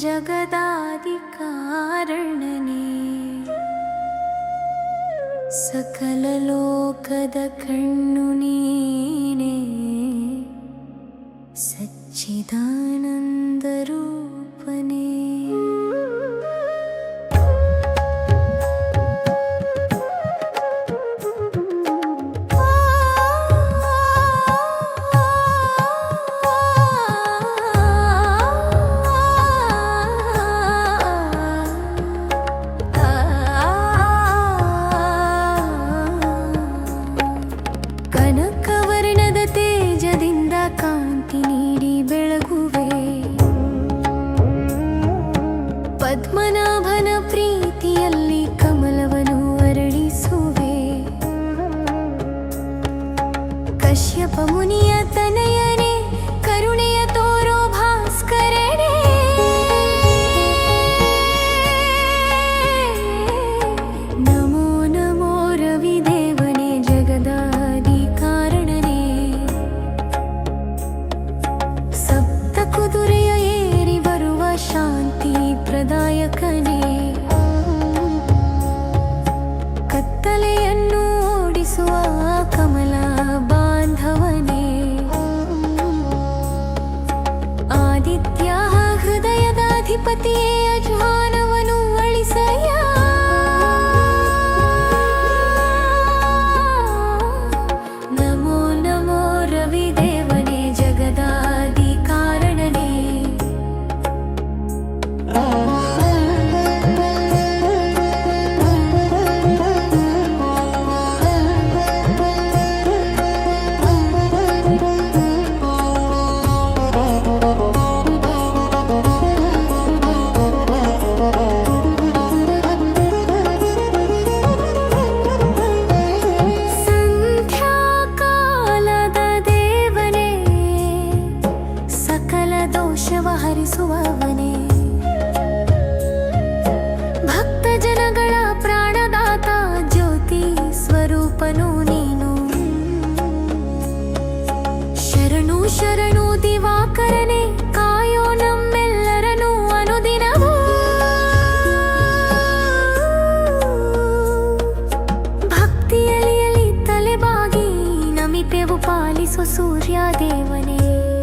जगदादिकारणने सकललोकदकण्णुनीने सच्चिदानन्दरु पश्य पमुनियत नित्याः त्याहृदयदाधिपतये यज्वान ಜನಗಳ ಪ್ರಾಣದಾತ ಜ್ಯೋತಿ ಸ್ವರೂಪನು ನೀನು. ಶರಣು ಶರಣು ದಿವಾಕರನೆ, ಕಾಯೋ ನಮ್ಮೆಲ್ಲರನು ಅನುದಿನವೂ. ಭಕ್ತಿಯಲಿಯಲಿ ತಲೆಬಾಗಿ ನಮಿಪೆವು ಪಾಲಿಸೋ ಸೂರ್ಯ ದೇವನೇ.